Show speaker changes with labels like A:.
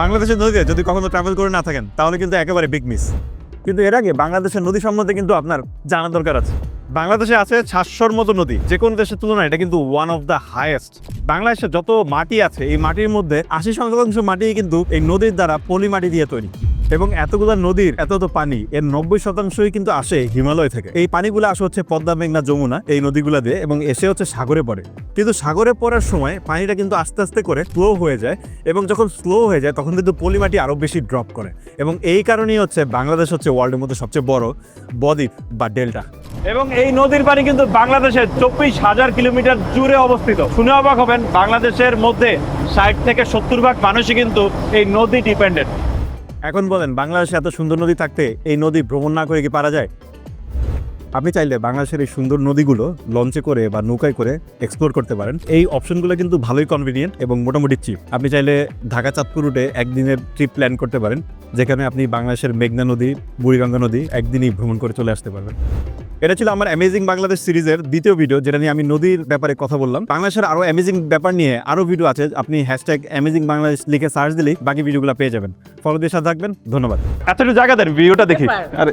A: বাংলাদেশের নদীতে যদি কখনো ট্রাভেল করে না থাকেন, তাহলে কিন্তু একেবারে বিগ মিস কিন্তু এর আগে বাংলাদেশের নদী সম্বন্ধে কিন্তু আপনার জানা দরকার আছে। বাংলাদেশে আছে সাতশোর মতো নদী যে কোনো দেশের তুলনায় এটা কিন্তু ওয়ান অফ দ্য হায়েস্ট বাংলাদেশে যত মাটি আছে, এই মাটির মধ্যে আশি শতাংশ মাটি কিন্তু এই নদীর দ্বারা পলি মাটি দিয়ে তৈরি। এবং এতগুলো নদীর এত তো পানি, এর নব্বই শতাংশই কিন্তু আসে হিমালয় থেকে। এই পানিগুলো আসে হচ্ছে পদ্মা, মেঘনা, যমুনা, এই নদীগুলো দিয়ে এবং এসে হচ্ছে সাগরে পড়ে। কিন্তু সাগরে পড়ার সময় পানিটা কিন্তু আস্তে আস্তে করে স্লো হয়ে যায় এবং যখন স্লো হয়ে যায় তখন কিন্তু পলিমাটি আরও বেশি ড্রপ করে। এবং এই কারণেই হচ্ছে বাংলাদেশ হচ্ছে ওয়ার্ল্ডের মধ্যে সবচেয়ে বড় বদ্বীপ বা ডেল্টা
B: এবং এই নদীর পানি কিন্তু বাংলাদেশের চব্বিশ হাজার কিলোমিটার জুড়ে অবস্থিত। শুনে অবাক হবেন, বাংলাদেশের মধ্যে ষাট থেকে সত্তর ভাগ মানুষই কিন্তু এই নদী ডিপেন্ডেন্ট
A: এখন বলেন, বাংলাদেশে এত সুন্দর নদী থাকতে এই নদী ভ্রমণ না করে কি পারা যায়? আপনি চাইলে বাংলাদেশের এই সুন্দর নদীগুলো লঞ্চে করে বা নৌকায় করে এক্সপ্লোর করতে পারেন। এই অপশনগুলো কিন্তু ভালোই কনভিনিয়েন্ট এবং মোটামুটি চিপ আপনি চাইলে ঢাকা চাঁদপুর রুটে একদিনের ট্রিপ প্ল্যান করতে পারেন, যেখানে আপনি বাংলাদেশের মেঘনা নদী, বুড়িগঙ্গা নদী একদিনই ভ্রমণ করে চলে আসতে পারবেন। এটা ছিল আমার অ্যামেজিং বাংলাদেশ সিরিজের দ্বিতীয় ভিডিও যেটা নিয়ে আমি নদীর ব্যাপারে কথা বললাম। বাংলাদেশের আরও অ্যামেজিং ব্যাপার নিয়ে আরও ভিডিও আছে আপনি হ্যাশট্যাগ অ্যামেজিং বাংলাদেশ লিখে সার্চ দিলেই বাকি ভিডিওগুলো পেয়ে যাবেন। ফলো দিয়ে সাথে থাকবেন ধন্যবাদ।
B: এতটুকু জায়গা দেন ভিডিওটা দেখি। আরে।